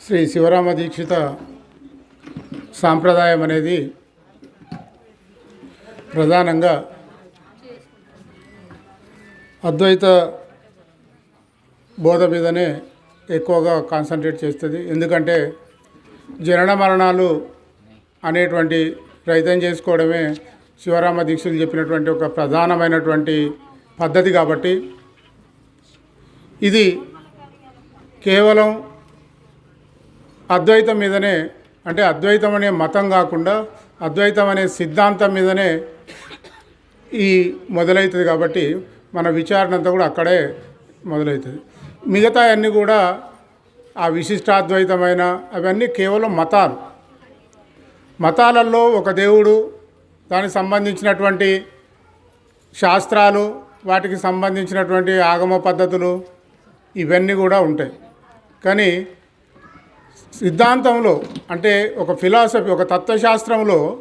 శ్రీ శివరామ దీక్షిత సాంప్రదాయం అనేది ప్రధానంగా అద్వైత బోధ మీదనే ఎక్కువగా కాన్సన్ట్రేట్ చేస్తుంది. ఎందుకంటే జనన మరణాలు అనేటువంటి రైతం చేసుకోవడమే శివరామ దీక్షలు చెప్పినటువంటి ఒక ప్రధానమైనటువంటి పద్ధతి కాబట్టి ఇది కేవలం అద్వైతం మీదనే అంటే అద్వైతం అనే మతం కాకుండా అద్వైతం అనే సిద్ధాంతం మీదనే ఈ మొదలవుతుంది కాబట్టి మన విచారణ అంతా కూడా అక్కడే మొదలవుతుంది మిగతా అన్నీ కూడా ఆ విశిష్టాద్వైతమైన అవన్నీ కేవలం మతాలు. మతాలలో ఒక దేవుడు దానికి సంబంధించినటువంటి శాస్త్రాలు వాటికి సంబంధించినటువంటి ఆగమ పద్ధతులు ఇవన్నీ కూడా ఉంటాయి. కానీ సిద్ధాంతంలో అంటే ఒక ఫిలాసఫీ ఒక తత్వశాస్త్రంలో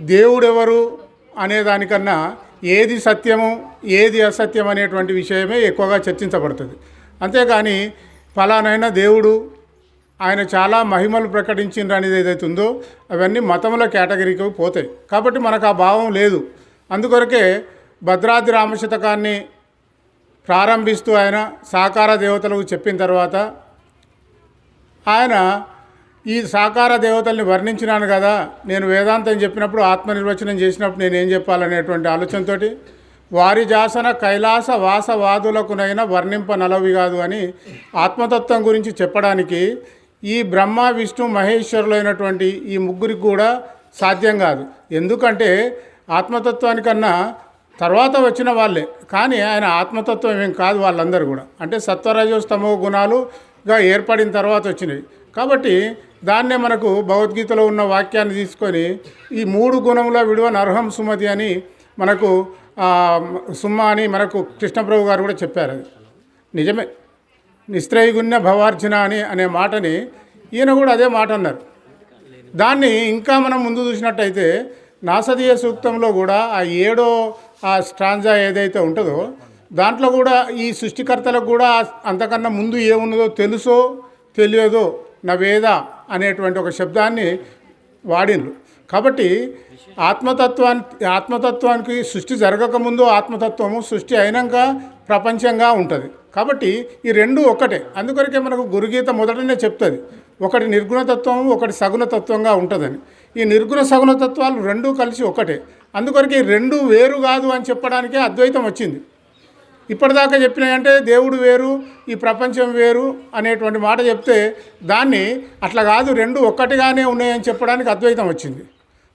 దేవుడెవరు అనే దానికన్నా ఏది సత్యము ఏది అసత్యం అనేటువంటి విషయమే ఎక్కువగా చర్చించబడుతుంది. అంతేకాని ఫలానైనా దేవుడు ఆయన చాలా మహిమలు ప్రకటించిండ్రు అనేది ఏదైతే ఉందో అవన్నీ మతముల కేటగిరీకి పోతాయి. కాబట్టి మనకు ఆ భావం లేదు. అందుకొరకే భద్రాద్రి రామశతకాన్ని ప్రారంభిస్తూ ఆయన సాకార దేవతలకు చెప్పిన తర్వాత ఆయన ఈ సాకార దేవతల్ని వర్ణించినాను కదా నేను వేదాంతం చెప్పినప్పుడు ఆత్మ నిర్వచనం చేసినప్పుడు నేను ఏం చెప్పాలనేటువంటి ఆలోచనతోటి వారి జాసన కైలాస వాసవాదులకునైనా వర్ణింప నలవి కాదు అని ఆత్మతత్వం గురించి చెప్పడానికి ఈ బ్రహ్మ విష్ణు మహేశ్వరులైనటువంటి ఈ ముగ్గురికి కూడా సాధ్యం కాదు. ఎందుకంటే ఆత్మతత్వానికన్నా తర్వాత వచ్చిన వాళ్ళే. కానీ ఆయన ఆత్మతత్వం ఏం కాదు వాళ్ళందరూ కూడా. అంటే సత్వరజోస్తమో గా ఏర్పడిన తర్వాత వచ్చినవి. కాబట్టి దాన్నే మనకు భగవద్గీతలో ఉన్న వాక్యాన్ని తీసుకొని ఈ మూడు గుణముల విడువ నర్హం సుమతి అని మనకు సుమ్మ అని మనకు కృష్ణప్రభు గారు కూడా చెప్పారు అది. నిజమే. నిస్త్రయగుణ్య భవార్జున అని అనే మాటని ఈయన కూడా అదే మాట అన్నారు. దాన్ని ఇంకా మనం ముందు చూసినట్టయితే నాసదీయ సూక్తంలో కూడా ఆ ఏడో ఆ స్ట్రాంజా ఏదైతే ఉంటుందో దాంట్లో కూడా ఈ సృష్టికర్తలకు కూడా అంతకన్నా ముందు ఏమున్నదో తెలుసో తెలియదో నవేద అనేటువంటి ఒక శబ్దాన్ని వాడిండ్రు కాబట్టి ఆత్మతత్వాన్ని ఆత్మతత్వానికి సృష్టి జరగకముందు ఆత్మతత్వము సృష్టి అయినాక ప్రపంచంగా ఉంటుంది. కాబట్టి ఈ రెండు ఒకటే అందుకొరకే మనకు గురుగీత మొదటనే చెప్తుంది. ఒకటి నిర్గుణతత్వం ఒకటి సగుణతత్వంగా ఉంటుందని. ఈ నిర్గుణ సగుణతత్వాలు రెండూ కలిసి ఒకటే. అందుకొరకే రెండు వేరు కాదు అని చెప్పడానికే అద్వైతం వచ్చింది. ఇప్పటిదాకా చెప్పినాయంటే దేవుడు వేరు ఈ ప్రపంచం వేరు అనేటువంటి మాట చెప్తే దాన్ని అట్లా కాదు రెండు ఒక్కటిగానే ఉన్నాయని చెప్పడానికి అద్వైతం వచ్చింది.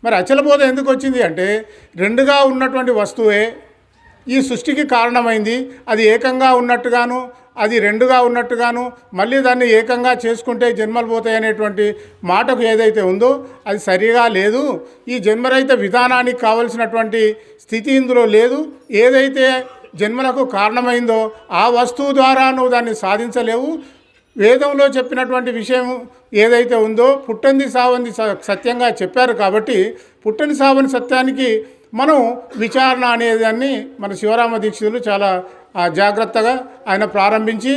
మరి అచలబోధ ఎందుకు వచ్చింది అంటే రెండుగా ఉన్నటువంటి వస్తువే ఈ సృష్టికి కారణమైంది అది ఏకంగా ఉన్నట్టుగాను అది రెండుగా ఉన్నట్టుగాను మళ్ళీ దాన్ని ఏకంగా చేసుకుంటే జన్మలు పోతాయి అనేటువంటి మాటకు ఏదైతే ఉందో అది సరిగా లేదు. ఈ జన్మరహిత విధానానికి కావలసినటువంటి స్థితి ఇందులో లేదు. ఏదైతే జన్మలకు కారణమైందో ఆ వస్తువు ద్వారా నువ్వు దాన్ని సాధించలేవు. వేదంలో చెప్పినటువంటి విషయం ఏదైతే ఉందో పుట్టంది సావంది స- సత్యంగా చెప్పారు కాబట్టి పుట్టని సావని సత్యానికి మనం విచారణ అనేదాన్ని మన శివరామ దీక్షితులు చాలా జాగ్రత్తగా ఆయన ప్రారంభించి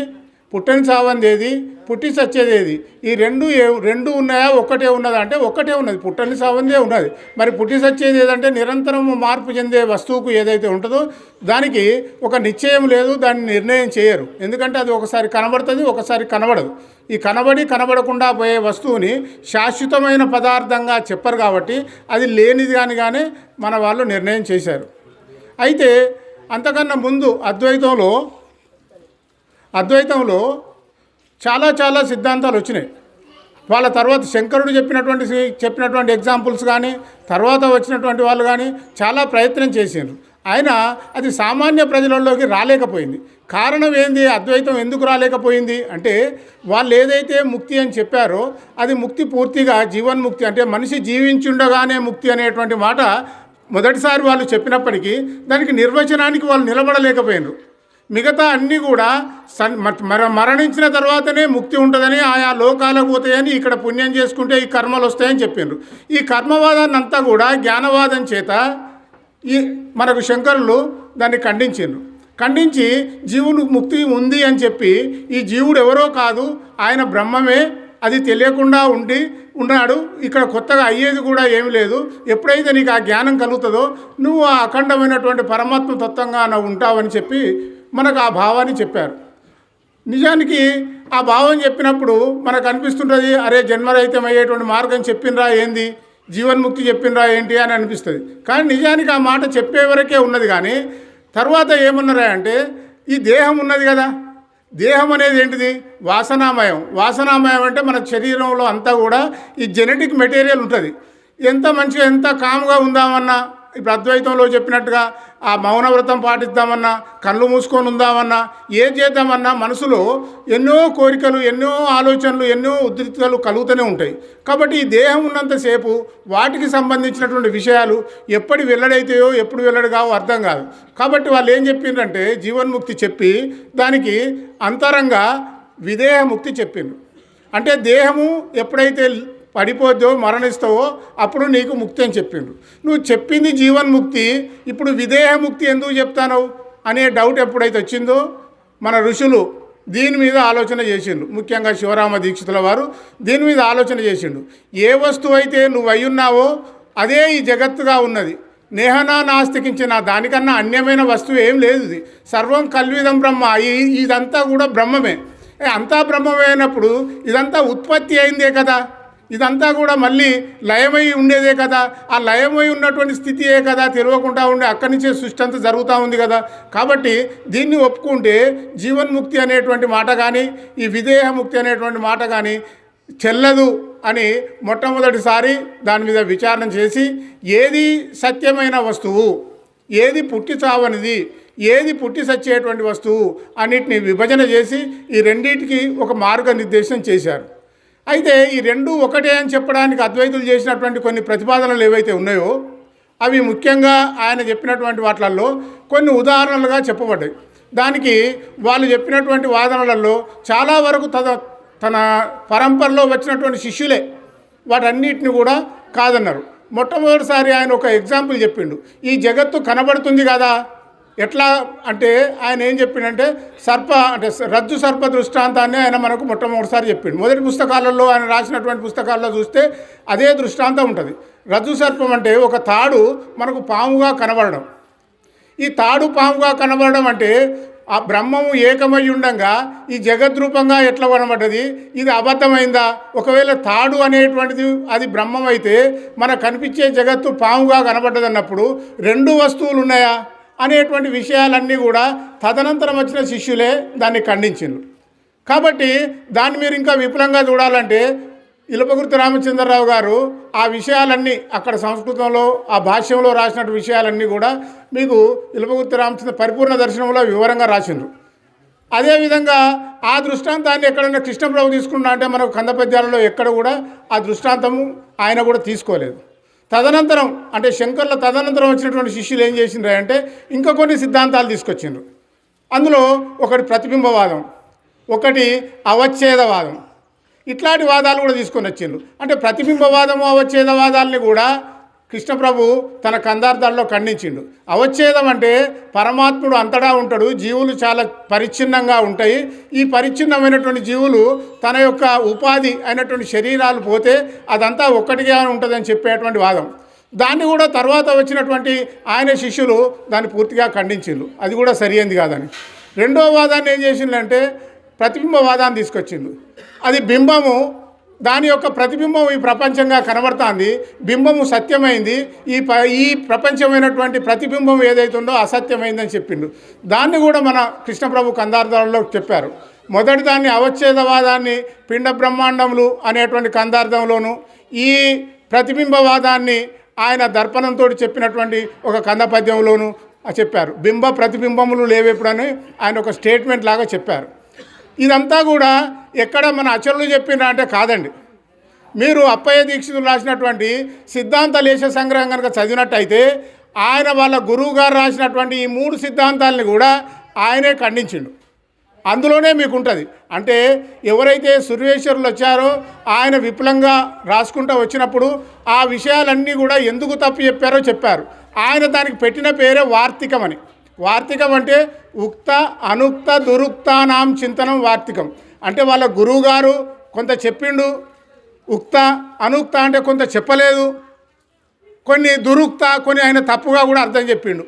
పుట్టని సావంది ఏది? పుట్టి సచ్చేదేది ఏది? ఈ రెండు ఏ రెండు ఉన్నాయా? ఒక్కటే ఉన్నదా? అంటే ఒక్కటే ఉన్నది. పుట్టని సావందే ఉన్నది. మరి పుట్టి సచ్చేది ఏదంటే నిరంతరం మార్పు చెందే వస్తువుకు ఏదైతే ఉంటుందో దానికి ఒక నిశ్చయం లేదు దాన్ని నిర్ణయం చేయరు. ఎందుకంటే అది ఒకసారి కనబడుతుంది ఒకసారి కనబడదు. ఈ కనబడి కనబడకుండా పోయే వస్తువుని శాశ్వతమైన పదార్థంగా చెప్పరు కాబట్టి అది లేనిది కానిగానే కానీ మన వాళ్ళు నిర్ణయం చేశారు. అయితే అంతకన్నా ముందు అద్వైతంలో అద్వైతంలో చాలా చాలా సిద్ధాంతాలు వచ్చినాయి. వాళ్ళ తర్వాత శంకరుడు చెప్పినటువంటి చెప్పినటువంటి ఎగ్జాంపుల్స్ కానీ తర్వాత వచ్చినటువంటి వాళ్ళు కానీ చాలా ప్రయత్నం చేసిండ్రు. ఆయన అది సామాన్య ప్రజలలోకి రాలేకపోయింది. కారణం ఏంది? అద్వైతం ఎందుకు రాలేకపోయింది? అంటే వాళ్ళు ఏదైతే ముక్తి అని చెప్పారో అది ముక్తి పూర్తిగా జీవన్ముక్తి అంటే మనిషి జీవించుండగానే ముక్తి అనేటువంటి మాట మొదటిసారి వాళ్ళు చెప్పినప్పటికీ దానికి నిర్వచనానికి వాళ్ళు నిలబడలేకపోయినారు. మిగతా అన్నీ కూడా సన్ మ- మర మరణించిన తర్వాతనే ముక్తి ఉంటుందని ఆయా లోకాలకు పోతాయని ఇక్కడ పుణ్యం చేసుకుంటే ఈ కర్మలు వస్తాయని చెప్పిండ్రు. ఈ కర్మవాదాన్ని అంతా కూడా జ్ఞానవాదం చేత ఈ మనకు శంకరులు దాన్ని ఖండించిండ్రు. ఖండించి జీవుడు ముక్తి ఉంది అని చెప్పి ఈ జీవుడు ఎవరో కాదు ఆయన బ్రహ్మమే అది తెలియకుండా ఉండి ఉన్నాడు. ఇక్కడ కొత్తగా అయ్యేది కూడా ఏమి లేదు. ఎప్పుడైతే నీకు ఆ జ్ఞానం కలుగుతుందో నువ్వు ఆ అఖండమైనటువంటి పరమాత్మ తత్వంగా నువ్వు ఉంటావని చెప్పి మనకు ఆ భావాన్ని చెప్పారు. నిజానికి ఆ భావం చెప్పినప్పుడు మనకు అనిపిస్తుంటుంది అరే జన్మరహితం అయ్యేటువంటి మార్గం చెప్పినరా ఏంది? జీవన్ముక్తి చెప్పినరా ఏంటి అని అనిపిస్తుంది. కానీ నిజానికి ఆ మాట చెప్పే వరకే ఉన్నది కానీ తర్వాత ఏమన్నారా అంటే ఈ దేహం ఉన్నది కదా. దేహం అనేది ఏంటిది? వాసనామయం. వాసనామయం అంటే మన శరీరంలో అంతా కూడా ఈ జెనెటిక్ మెటీరియల్ ఉంటుంది. ఎంత మంచిగా ఎంత కామ్గా ఉందామన్నా ఇప్పుడు అద్వైతంలో చెప్పినట్టుగా ఆ మౌనవ్రతం పాటిద్దామన్నా కళ్ళు మూసుకొని ఉందామన్నా ఏం చేద్దామన్నా మనసులో ఎన్నో కోరికలు ఎన్నో ఆలోచనలు ఎన్నో ఉద్రిక్తలు కలుగుతూనే ఉంటాయి. కాబట్టి ఈ దేహం ఉన్నంతసేపు వాటికి సంబంధించినటువంటి విషయాలు ఎప్పటి వెల్లడైతాయో ఎప్పుడు వెల్లడి కావో అర్థం కాదు. కాబట్టి వాళ్ళు ఏం చెప్పిండ్రంటే జీవన్ముక్తి చెప్పి దానికి అంతరంగా విదేహముక్తి చెప్పిండ్రు. అంటే దేహము ఎప్పుడైతే పడిపోద్దో మరణిస్తావో అప్పుడు నీకు ముక్తి అని చెప్పిండ్రు. నువ్వు చెప్పింది జీవన్ముక్తి ఇప్పుడు విదేహముక్తి ఎందుకు చెప్తాను అనే డౌట్ ఎప్పుడైతే వచ్చిందో మన ఋషులు దీని మీద ఆలోచన చేసిండు ముఖ్యంగా శివరామ దీక్షితుల వారు దీని మీద ఆలోచన చేసిండు ఏ వస్తువు అయితే నువ్వు అయ్యున్నావో అదే ఈ జగత్తుగా ఉన్నది. నేహనా నాస్తికించిన దానికన్నా అన్యమైన వస్తువు ఏం లేదు ఇది. సర్వం కల్విదం బ్రహ్మ. ఈ- ఇదంతా కూడా బ్రహ్మమే. అంతా బ్రహ్మమైనప్పుడు అయినప్పుడు ఇదంతా ఉత్పత్తి అయిందే కదా. ఇదంతా కూడా మళ్ళీ లయమై ఉండేదే కదా. ఆ లయమై ఉన్నటువంటి స్థితియే కదా తెలియకుండా ఉండే అక్కడి నుంచే సృష్టి అంతా జరుగుతూ ఉంది కదా. కాబట్టి దీన్ని ఒప్పుకుంటే జీవన్ముక్తి అనేటువంటి మాట కానీ ఈ విదేహముక్తి అనేటువంటి మాట కానీ చెల్లదు అని మొట్టమొదటిసారి దాని మీద విచారణ చేసి ఏది సత్యమైన వస్తువు ఏది పుట్టి చావనిది ఏది పుట్టి సచ్చేటువంటి వస్తువు అన్నిటిని విభజన చేసి ఈ రెండింటికి ఒక మార్గనిర్దేశం చేశారు. అయితే ఈ రెండు ఒకటే అని చెప్పడానికి అద్వైతులు చేసినటువంటి కొన్ని ప్రతిపాదనలు ఏవైతే ఉన్నాయో అవి ముఖ్యంగా ఆయన చెప్పినటువంటి వాటిలలో కొన్ని ఉదాహరణలుగా చెప్పబడ్డాయి. దానికి వాళ్ళు చెప్పినటువంటి వాదనలలో చాలా వరకు తన తన పరంపరలో వచ్చినటువంటి శిష్యులే వాటన్నిటిని కూడా కాదన్నారు. మొట్టమొదటిసారి ఆయన ఒక ఎగ్జాంపుల్ చెప్పిండు. ఈ జగత్తు కనబడుతుంది కదా ఎట్లా అంటే ఆయన ఏం చెప్పిండంటే సర్ప అంటే రజ్జు సర్ప దృష్టాంతాన్ని ఆయన మనకు మొట్టమొదటిసారి చెప్పిండు. మొదటి పుస్తకాలలో ఆయన రాసినటువంటి పుస్తకాల్లో చూస్తే అదే దృష్టాంతం ఉంటుంది. రజ్జు సర్పం అంటే ఒక తాడు మనకు పాముగా కనబడడం. ఈ తాడు పాముగా కనబడడం అంటే ఆ బ్రహ్మము ఏకమై ఉండంగా ఈ జగద్రూపంగా ఎట్లా కనబడ్డది ఇది అబద్ధమైందా? ఒకవేళ తాడు అనేటువంటిది అది బ్రహ్మం అయితే మనకు కనిపించే జగత్తు పాముగా కనబడ్డది అన్నప్పుడు రెండు వస్తువులు ఉన్నాయా? అనేటువంటి విషయాలన్నీ కూడా తదనంతరం వచ్చిన శిష్యులే దాన్ని ఖండించిండ్రు. కాబట్టి దాన్ని మీరు ఇంకా విపులంగా చూడాలంటే ఇలపగుర్తి రామచంద్రరావు గారు ఆ విషయాలన్నీ అక్కడ సంస్కృతంలో ఆ భాష్యంలో రాసినట్టు విషయాలన్నీ కూడా మీకు ఇలపగుర్తి రామచంద్ర పరిపూర్ణ దర్శనంలో వివరంగా రాసిండ్రు. అదేవిధంగా ఆ దృష్టాంతాన్ని ఎక్కడైనా కృష్ణప్రభు తీసుకున్నా అంటే మనకు కందపద్యాలలో ఎక్కడ కూడా ఆ దృష్టాంతము ఆయన కూడా తీసుకోలేదు. తదనంతరం అంటే శంకర్ల తదనంతరం వచ్చినటువంటి శిష్యులు ఏం చేసిండ్రు అంటే ఇంకా కొన్ని సిద్ధాంతాలు తీసుకొచ్చిండ్రు. అందులో ఒకటి ప్రతిబింబవాదం ఒకటి అవచ్ఛేదవాదం. ఇట్లాంటి వాదాలు కూడా తీసుకొని వచ్చిండ్రు. అంటే ప్రతిబింబవాదము అవచ్ఛేదవాదాలని కూడా కృష్ణప్రభు తన కందార్థాల్లో ఖండించిండు. అవచ్ఛేదం అంటే పరమాత్ముడు అంతటా ఉంటాడు జీవులు చాలా పరిచ్ఛిన్నంగా ఉంటాయి. ఈ పరిచ్ఛిన్నమైనటువంటి జీవులు తన యొక్క ఉపాధి అయినటువంటి శరీరాలు పోతే అదంతా ఒక్కటిగా ఉంటుందని చెప్పేటువంటి వాదం. దాన్ని కూడా తర్వాత వచ్చినటువంటి ఆయన శిష్యులు దాన్ని పూర్తిగా ఖండించిండు అది కూడా సరియైంది కాదని. రెండో వాదాన్ని ఏం చేసిందంటే ప్రతిబింబవాదాన్ని తీసుకొచ్చిండు అది బింబము దాని యొక్క ప్రతిబింబం ఈ ప్రపంచంగా కనబడుతోంది. బింబము సత్యమైంది. ఈ ప ఈ ప్రపంచమైనటువంటి ప్రతిబింబం ఏదైతుందో అసత్యమైందని చెప్పిండు. దాన్ని కూడా మన కృష్ణప్రభు కందార్థంలో చెప్పారు. మొదటి దాన్ని అవచ్ఛేదవాదాన్ని పిండ బ్రహ్మాండములు అనేటువంటి కందార్థంలోను ఈ ప్రతిబింబవాదాన్ని ఆయన దర్పణంతో చెప్పినటువంటి ఒక కంద పద్యంలోను చెప్పారు. బింబ ప్రతిబింబములు లేవెప్పుడని ఆయన ఒక స్టేట్మెంట్ లాగా చెప్పారు. ఇదంతా కూడా ఎక్కడ మన అచరులు చెప్పినా అంటే కాదండి. మీరు అప్పయ్య దీక్షితులు రాసినటువంటి సిద్ధాంత లేశ సంగ్రహం కనుక చదివినట్టయితే ఆయన వాళ్ళ గురువు గారు రాసినటువంటి ఈ మూడు సిద్ధాంతాలని కూడా ఆయనే ఖండించిండు. అందులోనే మీకు ఉంటుంది అంటే ఎవరైతే సుర్వేశ్వరులు వచ్చారో ఆయన విపులంగా రాసుకుంటూ వచ్చినప్పుడు ఆ విషయాలన్నీ కూడా ఎందుకు తప్పు చెప్పారో చెప్పారు. ఆయన దానికి పెట్టిన పేరే వార్తికమని. వార్తికం అంటే ఉక్త అనుక్త దురుక్తానాం చింతనం వార్తికం. అంటే వాళ్ళ గురువుగారు కొంత చెప్పిండు ఉక్త అనుక్త అంటే కొంత చెప్పలేదు. కొన్ని దురుక్త కొన్ని ఆయన తప్పుగా కూడా అర్థం చెప్పిండు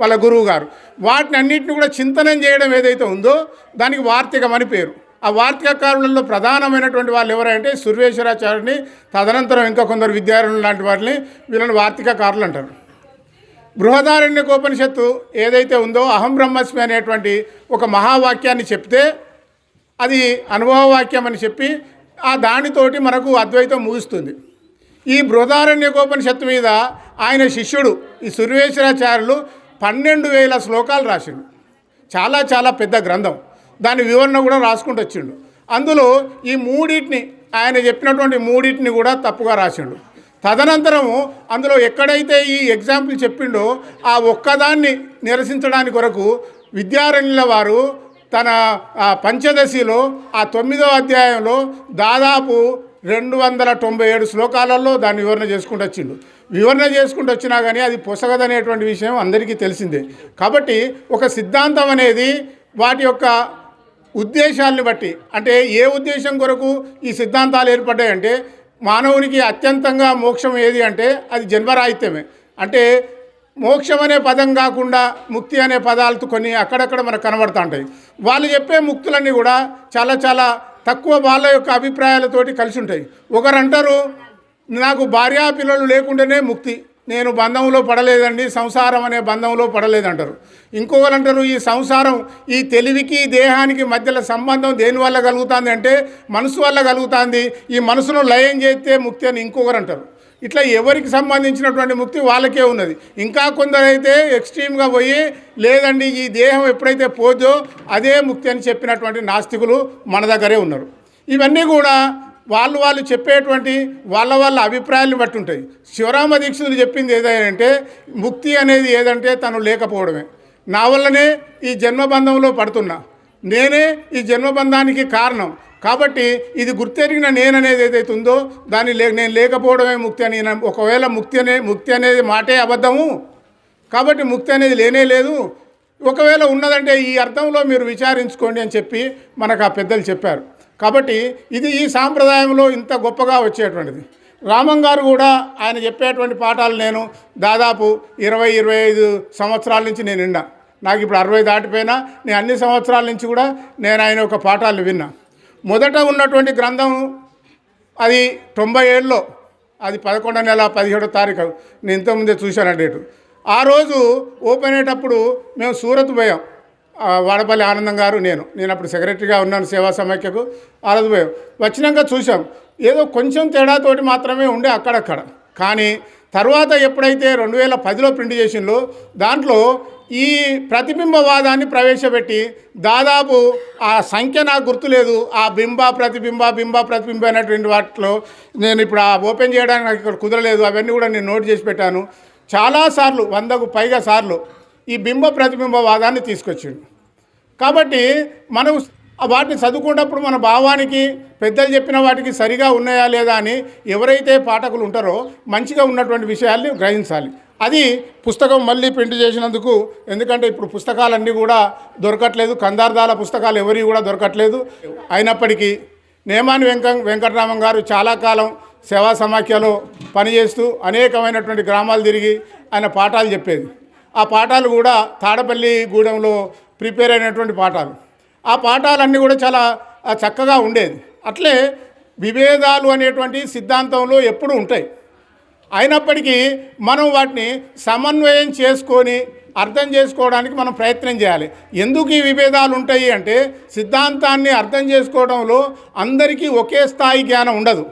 వాళ్ళ గురువు గారు వాటిని అన్నింటిని కూడా చింతనం చేయడం ఏదైతే ఉందో దానికి వార్తికం అని పేరు. ఆ వార్తికకారులలో ప్రధానమైనటువంటి వాళ్ళు ఎవరంటే సుర్వేశ్వరాచార్యుని తదనంతరం ఇంకా కొందరు విద్యార్థులు లాంటి వారిని వీళ్ళని వార్తికకారులు అంటారు. బృహదారణ్యకోపనిషత్తు ఏదైతే ఉందో అహం బ్రహ్మస్మి అనేటువంటి ఒక మహావాక్యాన్ని చెప్తే అది అనుభవ వాక్యం అని చెప్పి ఆ దానితోటి మనకు అద్వైతం ముగుస్తుంది. ఈ బృహదారణ్యకోపనిషత్తు మీద ఆయన శిష్యుడు ఈ సుర్వేశ్వరాచార్యులు పన్నెండు వేల శ్లోకాలు రాసిండు. చాలా చాలా పెద్ద గ్రంథం. దాని వివరణ కూడా రాసుకుంటూ వచ్చిండు అందులో ఈ మూడింటిని ఆయన చెప్పినటువంటి మూడింటిని కూడా తప్పుగా రాసిండు. తదనంతరము అందులో ఎక్కడైతే ఈ ఎగ్జాంపుల్ చెప్పిండో ఆ ఒక్కదాన్ని నిరసించడానికి కొరకు విద్యారణ్యుల వారు తన పంచదశిలో ఆ తొమ్మిదో అధ్యాయంలో దాదాపు రెండు వందల తొంభై ఏడు శ్లోకాలలో దాన్ని వివరణ చేసుకుంటూ వచ్చిండు. వివరణ చేసుకుంటూ వచ్చినా కానీ అది పొసగదనేటువంటి విషయం అందరికీ తెలిసిందే. కాబట్టి ఒక సిద్ధాంతం అనేది వాటి యొక్క ఉద్దేశాలను బట్టి అంటే ఏ ఉద్దేశం కొరకు ఈ సిద్ధాంతాలు ఏర్పడ్డాయంటే మానవునికి అత్యంతంగా మోక్షం ఏది అంటే అది జన్మరాహిత్యమే. అంటే మోక్షం అనే పదం కాకుండా ముక్తి అనే పదాలతో కొన్ని అక్కడక్కడ మనకు కనబడుతూ ఉంటాయి. వాళ్ళు చెప్పే ముక్తులన్నీ కూడా చాలా చాలా తక్కువ వాళ్ళ యొక్క అభిప్రాయాలతోటి కలిసి ఉంటాయి. ఒకరు అంటారు నాకు భార్యా పిల్లలు లేకుండానే ముక్తి. నేను బంధంలో పడలేదండి సంసారం అనే బంధంలో పడలేదంటారు. ఇంకొకరు అంటారు ఈ సంసారం ఈ తెలివికి దేహానికి మధ్యలో సంబంధం దేని వల్ల కలుగుతుంది అంటే మనసు వల్ల కలుగుతుంది. ఈ మనసును లయం చేస్తే ముక్తి అని ఇంకొకరు అంటారు. ఇట్లా ఎవరికి సంబంధించినటువంటి ముక్తి వాళ్ళకే ఉన్నది. ఇంకా కొందరైతే ఎక్స్ట్రీమ్గా పోయి లేదండి ఈ దేహం ఎప్పుడైతే పోదో అదే ముక్తి అని చెప్పినటువంటి నాస్తికులు మన దగ్గరే ఉన్నారు. ఇవన్నీ కూడా వాళ్ళు వాళ్ళు చెప్పేటువంటి వాళ్ళ వాళ్ళ అభిప్రాయాలను బట్టి ఉంటాయి. శివరామ దీక్షితులు చెప్పింది ఏదంటే ముక్తి అనేది ఏదంటే తను లేకపోవడమే. నా వల్లనే ఈ జన్మబంధంలో పడుతున్నా. నేనే ఈ జన్మబంధానికి కారణం. కాబట్టి ఇది గుర్తెరిగిన నేననేది ఏదైతే ఉందో దాన్ని లే నేను లేకపోవడమే ముక్తి అని ఒకవేళ ముక్తి అనే ముక్తి అనేది మాటే అబద్ధము. కాబట్టి ముక్తి అనేది లేనే లేదు. ఒకవేళ ఉన్నదంటే ఈ అర్థంలో మీరు విచారించుకోండి అని చెప్పి మనకు ఆ పెద్దలు చెప్పారు. కాబట్టి ఇది ఈ సాంప్రదాయంలో ఇంత గొప్పగా వచ్చేటువంటిది. రామం గారు కూడా ఆయన చెప్పేటువంటి పాఠాలు నేను దాదాపు ఇరవై ఇరవై ఐదు సంవత్సరాల నుంచి నేను విన్నా. నాకు ఇప్పుడు అరవై దాటిపోయినా నేను అన్ని సంవత్సరాల నుంచి కూడా నేను ఆయన ఒక పాఠాలు విన్నా. మొదట ఉన్నటువంటి గ్రంథం అది తొంభై ఏళ్ళలో అది పదకొండో నెల పదిహేడో తారీఖు నేను ఇంతకుముందే చూశాను డేటు. ఆ రోజు ఓపెన్ అయ్యేటప్పుడు మేము సూరత్ పోయాం. వాడపల్లి ఆనందం గారు నేను. నేను అప్పుడు సెక్రటరీగా ఉన్నాను సేవా సమాఖ్యకు ఆ రోజు పోయాం వచ్చినాక చూసాం ఏదో కొంచెం తేడాతోటి మాత్రమే ఉండే అక్కడక్కడ. కానీ తర్వాత ఎప్పుడైతే రెండు వేల పదిలో ప్రింట్ చేసిందో దాంట్లో ఈ ప్రతిబింబవాదాన్ని ప్రవేశపెట్టి దాదాపు ఆ సంఖ్య నాకు గుర్తులేదు. ఆ బింబ ప్రతిబింబ బింబ ప్రతిబింబ అనేటువంటి వాటిలో నేను ఇప్పుడు ఆ ఓపెన్ చేయడానికి నాకు ఇక్కడ కుదరలేదు. అవన్నీ కూడా నేను నోట్ చేసి పెట్టాను. చాలాసార్లు వందకు పైగా సార్లు ఈ బింబ ప్రతిబింబవాదాన్ని తీసుకొచ్చిండు. కాబట్టి మనం వాటిని చదువుకున్నప్పుడు మన భావానికి పెద్దలు చెప్పిన వాటికి సరిగా ఉన్నాయా లేదా అని ఎవరైతే పాఠకులు ఉంటారో మంచిగా ఉన్నటువంటి విషయాల్ని గ్రహించాలి. అది పుస్తకం మళ్ళీ ప్రింట్ చేసినందుకు ఎందుకంటే ఇప్పుడు పుస్తకాలన్నీ కూడా దొరకట్లేదు. కందార్దాల పుస్తకాలు ఎవరి కూడా దొరకట్లేదు. అయినప్పటికీ నేమాని వెంక వెంకటరామం గారు చాలా కాలం సేవా సమాఖ్యలో పనిచేస్తూ అనేకమైనటువంటి గ్రామాలు తిరిగి ఆయన పాఠాలు చెప్పేది. ఆ పాఠాలు కూడా తాడపల్లి గూడెంలో ప్రిపేర్ అయినటువంటి పాఠాలు. ఆ పాఠాలన్నీ కూడా చాలా చక్కగా ఉండేది. అట్లే విభేదాలు అనేటువంటి సిద్ధాంతంలో ఎప్పుడు ఉంటాయి. అయినప్పటికీ మనం వాటిని సమన్వయం చేసుకొని అర్థం చేసుకోవడానికి మనం ప్రయత్నం చేయాలి. ఎందుకు ఈ విభేదాలు ఉంటాయి అంటే సిద్ధాంతాన్ని అర్థం చేసుకోవడంలో అందరికీ ఒకే స్థాయి జ్ఞానం ఉండదు.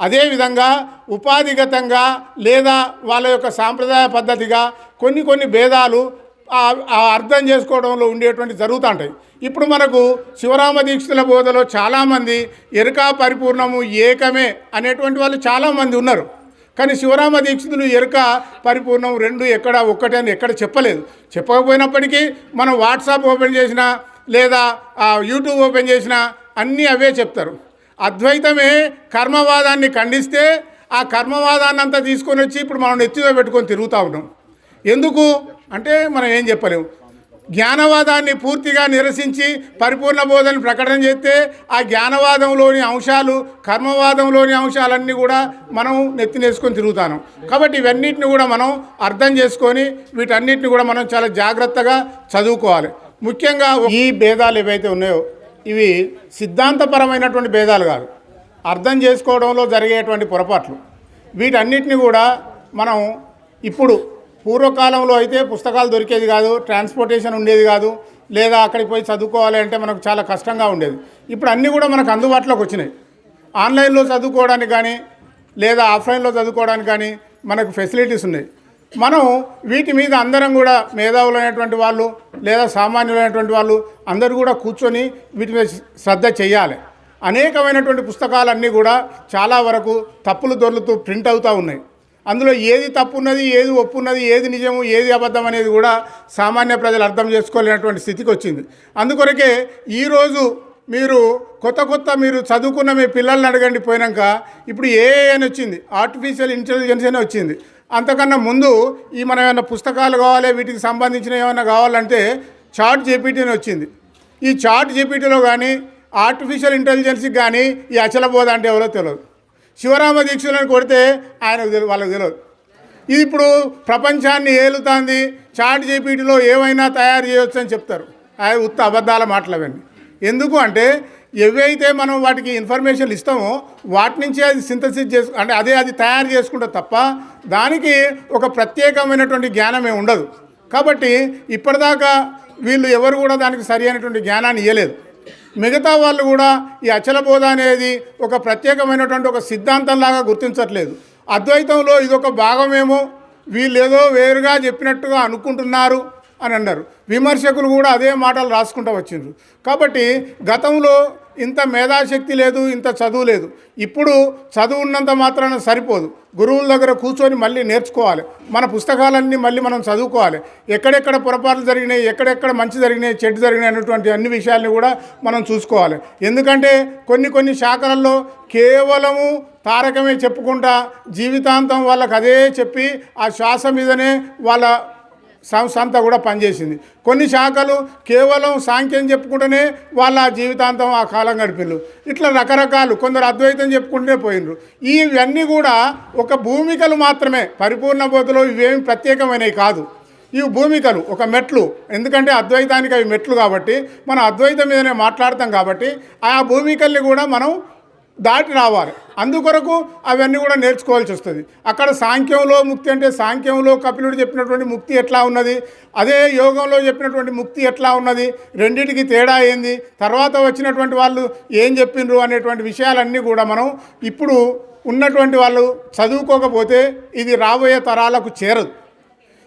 అదేవిధంగా ఉపాధిగతంగా లేదా వాళ్ళ యొక్క సాంప్రదాయ పద్ధతిగా కొన్ని కొన్ని భేదాలు ఆ- అర్థం చేసుకోవడంలో ఉండేటువంటి జరుగుతూ ఉంటాయి. ఇప్పుడు మనకు శివరామ దీక్షితుల బోధలో చాలామంది ఎరుక పరిపూర్ణము ఏకమే అనేటువంటి వాళ్ళు చాలామంది ఉన్నారు. కానీ శివరామ దీక్షితులు ఎరుక పరిపూర్ణం రెండు ఎక్కడ ఒక్కటే అని ఎక్కడ చెప్పలేదు. చెప్పకపోయినప్పటికీ మనం వాట్సాప్ ఓపెన్ చేసినా లేదా యూట్యూబ్ ఓపెన్ చేసినా అన్నీ అవే చెప్తారు. అద్వైతమే కర్మవాదాన్ని ఖండిస్తే ఆ కర్మవాదాన్ని అంతా తీసుకొని వచ్చి ఇప్పుడు మనం నెత్తిలో పెట్టుకొని తిరుగుతూ ఉన్నాం. ఎందుకు? అంటే మనం ఏం చెప్పలేము జ్ఞానవాదాన్ని పూర్తిగా నిరసించి పరిపూర్ణ బోధన ప్రకటన చేస్తే ఆ జ్ఞానవాదంలోని అంశాలు కర్మవాదంలోని అంశాలన్నీ కూడా మనం నెత్తినేసుకొని తిరుగుతాను కాబట్టి ఇవన్నిటిని కూడా మనం అర్థం చేసుకొని వీటన్నిటిని కూడా మనం చాలా జాగ్రత్తగా చదువుకోవాలి. ముఖ్యంగా ఈ భేదాలు ఏవైతే ఉన్నాయో ఇవి సిద్ధాంతపరమైనటువంటి భేదాలు కాదు. అర్థం చేసుకోవడంలో జరిగేటువంటి పొరపాట్లు. వీటన్నిటిని కూడా మనం ఇప్పుడు పూర్వకాలంలో అయితే పుస్తకాలు దొరికేది కాదు ట్రాన్స్పోర్టేషన్ ఉండేది కాదు లేదా అక్కడికి పోయి చదువుకోవాలి అంటే మనకు చాలా కష్టంగా ఉండేది. ఇప్పుడు అన్నీ కూడా మనకు అందుబాటులోకి వచ్చినాయి. ఆన్లైన్లో చదువుకోవడానికి కానీ లేదా ఆఫ్లైన్లో చదువుకోవడానికి కానీ మనకు ఫెసిలిటీస్ ఉన్నాయి. మనం వీటి మీద అందరం కూడా మేధావులైనటువంటి వాళ్ళు లేదా సామాన్యులైనటువంటి వాళ్ళు అందరూ కూడా కూర్చొని వీటి మీద శ్రద్ధ చేయాలి. అనేకమైనటువంటి పుస్తకాలన్నీ కూడా చాలా వరకు తప్పులు దొర్లుతూ ప్రింట్ అవుతూ ఉన్నాయి. అందులో ఏది తప్పు ఉన్నది ఏది ఒప్పు ఉన్నది ఏది నిజము ఏది అబద్ధం అనేది కూడా సామాన్య ప్రజలు అర్థం చేసుకోలేనటువంటి స్థితికి వచ్చింది. అందుకొరకే ఈరోజు మీరు కొత్త కొత్త మీరు చదువుకున్న మీ పిల్లల్ని అడగండి పోయినాక ఇప్పుడు ఏఐ అని వచ్చింది. ఆర్టిఫిషియల్ ఇంటెలిజెన్స్ అని వచ్చింది. అంతకన్నా ముందు ఈ మనం ఏమైనా పుస్తకాలు కావాలి వీటికి సంబంధించిన ఏమైనా కావాలంటే చాట్ జీపీటీని అని వచ్చింది. ఈ చాట్ జీపీటీలో కానీ ఆర్టిఫిషియల్ ఇంటెలిజెన్స్కి కానీ ఈ అచల బోధ అంటే ఎవరో తెలియదు శివరామ దీక్షలను కొడితే ఆయనకు తెలియదు వాళ్ళకి తెలియదు ఇది ఇప్పుడు ప్రపంచాన్ని ఏలుతాంది చాట్ జీపీటీలో ఏమైనా తయారు చేయవచ్చు అని చెప్తారు. అది ఉత్త అబద్ధాల మాటలు ఎందుకు అంటే ఏవైతే మనం వాటికి ఇన్ఫర్మేషన్ ఇస్తామో వాటి నుంచి అది సింథసిస్ చేసు అంటే అదే అది తయారు చేసుకుంటే తప్ప దానికి ఒక ప్రత్యేకమైనటువంటి జ్ఞానమే ఉండదు. కాబట్టి ఇప్పటిదాకా వీళ్ళు ఎవరు కూడా దానికి సరి అయినటువంటి జ్ఞానాన్ని ఇవ్వలేదు మిగతా వాళ్ళు కూడా ఈ అచల బోధ అనేది ఒక ప్రత్యేకమైనటువంటి ఒక సిద్ధాంతంలాగా గుర్తించట్లేదు. అద్వైతంలో ఇదొక భాగమేమో వీళ్ళేదో వేరుగా చెప్పినట్టుగా అనుకుంటున్నారు అని అన్నారు. విమర్శకులు కూడా అదే మాటలు రాసుకుంటూ వచ్చిండ్రు. కాబట్టి గతంలో ఇంత మేధాశక్తి లేదు ఇంత చదువు లేదు. ఇప్పుడు చదువు ఉన్నంత మాత్రాన సరిపోదు. గురువుల దగ్గర కూర్చొని మళ్ళీ నేర్చుకోవాలి. మన పుస్తకాలన్నీ మళ్ళీ మనం చదువుకోవాలి. ఎక్కడెక్కడ పొరపాట్లు జరిగినాయి ఎక్కడెక్కడ మంచి జరిగినాయి చెడు జరిగినాయి అనేటువంటి అన్ని విషయాల్ని కూడా మనం చూసుకోవాలి. ఎందుకంటే కొన్ని కొన్ని శాఖలలో కేవలము తారకమే చెప్పుకుంటా జీవితాంతం వాళ్ళకి అదే చెప్పి ఆ శ్వాస మీదనే వాళ్ళ సంస్థ అంతా కూడా పనిచేసింది. కొన్ని శాఖలు కేవలం సాంఖ్యం చెప్పుకుంటేనే వాళ్ళ జీవితాంతం ఆ కాలం గడిపిండ్రు ఇట్లా రకరకాలు కొందరు అద్వైతం చెప్పుకుంటూనే పోయినరు ఇవన్నీ కూడా ఒక భూమికలు మాత్రమే పరిపూర్ణ బోధలో ఇవేమి ప్రత్యేకమైనవి కాదు. ఇవి భూమికలు ఒక మెట్లు ఎందుకంటే అద్వైతానికి అవి మెట్లు కాబట్టి మనం అద్వైతం మీదనే మాట్లాడతాం కాబట్టి ఆ భూమికల్ని కూడా మనం దాటి రావాలి. అందుకొరకు అవన్నీ కూడా నేర్చుకోవాల్సి వస్తుంది. అక్కడ సాంఖ్యంలో ముక్తి అంటే సాంఖ్యంలో కపిలుడు చెప్పినటువంటి ముక్తి ఎట్లా ఉన్నది? అదే యోగంలో చెప్పినటువంటి ముక్తి ఎట్లా ఉన్నది? రెండింటికి తేడా ఏంది? తర్వాత వచ్చినటువంటి వాళ్ళు ఏం చెప్పిండ్రు? అనేటువంటి విషయాలన్నీ కూడా మనం ఇప్పుడు ఉన్నటువంటి వాళ్ళు చదువుకోకపోతే ఇది రాబోయే తరాలకు చేరదు.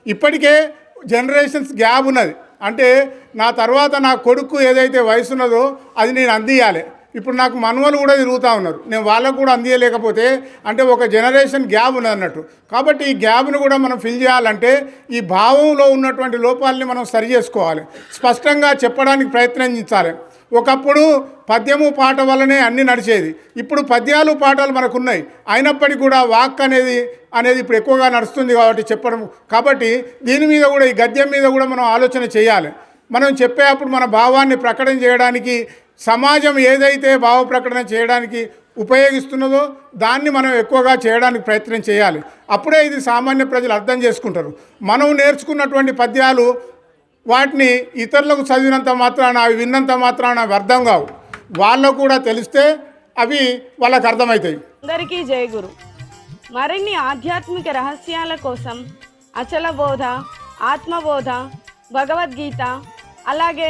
ఇప్పటికే జనరేషన్స్ గ్యాప్ ఉన్నది. అంటే నా తర్వాత నా కొడుకు ఏదైతే వయసు ఉన్నదో అది నేను అందియాలి. ఇప్పుడు నాకు మనవలు కూడా తిరుగుతూ ఉన్నారు. నేను వాళ్ళకు కూడా అందియలేకపోతే అంటే ఒక జనరేషన్ గ్యాప్ ఉంది అన్నట్టు. కాబట్టి ఈ గ్యాప్ను కూడా మనం ఫిల్ చేయాలంటే ఈ భావంలో ఉన్నటువంటి లోపాలని మనం సరి చేసుకోవాలి. స్పష్టంగా చెప్పడానికి ప్రయత్నించాలి ఒకప్పుడు పద్యము పాట వల్లనే అన్నీ నడిచేది. ఇప్పుడు పద్యాలు పాటలు మనకున్నాయి. అయినప్పటికీ కూడా వాక్ అనేది అనేది ఇప్పుడు ఎక్కువగా నడుస్తుంది కాబట్టి చెప్పడం. కాబట్టి దీని మీద కూడా ఈ గద్యం మీద కూడా మనం ఆలోచన చేయాలి. మనం చెప్పేటప్పుడు మన భావాన్ని ప్రకటన చేయడానికి సమాజం ఏదైతే భావ ప్రకటన చేయడానికి ఉపయోగిస్తున్నదో దాన్ని మనం ఎక్కువగా చేయడానికి ప్రయత్నం చేయాలి. అప్పుడే ఇది సామాన్య ప్రజలు అర్థం చేసుకుంటారు. మనం నేర్చుకున్నటువంటి పద్యాలు వాటిని ఇతరులకు చదివినంత మాత్రాన అవి విన్నంత మాత్రాన అవి అర్థం కావు. వాళ్ళకు కూడా తెలిస్తే అవి వాళ్ళకు అర్థమవుతాయి అందరికీ జయ గురు. మరిన్ని ఆధ్యాత్మిక రహస్యాల కోసం అచల బోధ ఆత్మబోధ భగవద్గీత అలాగే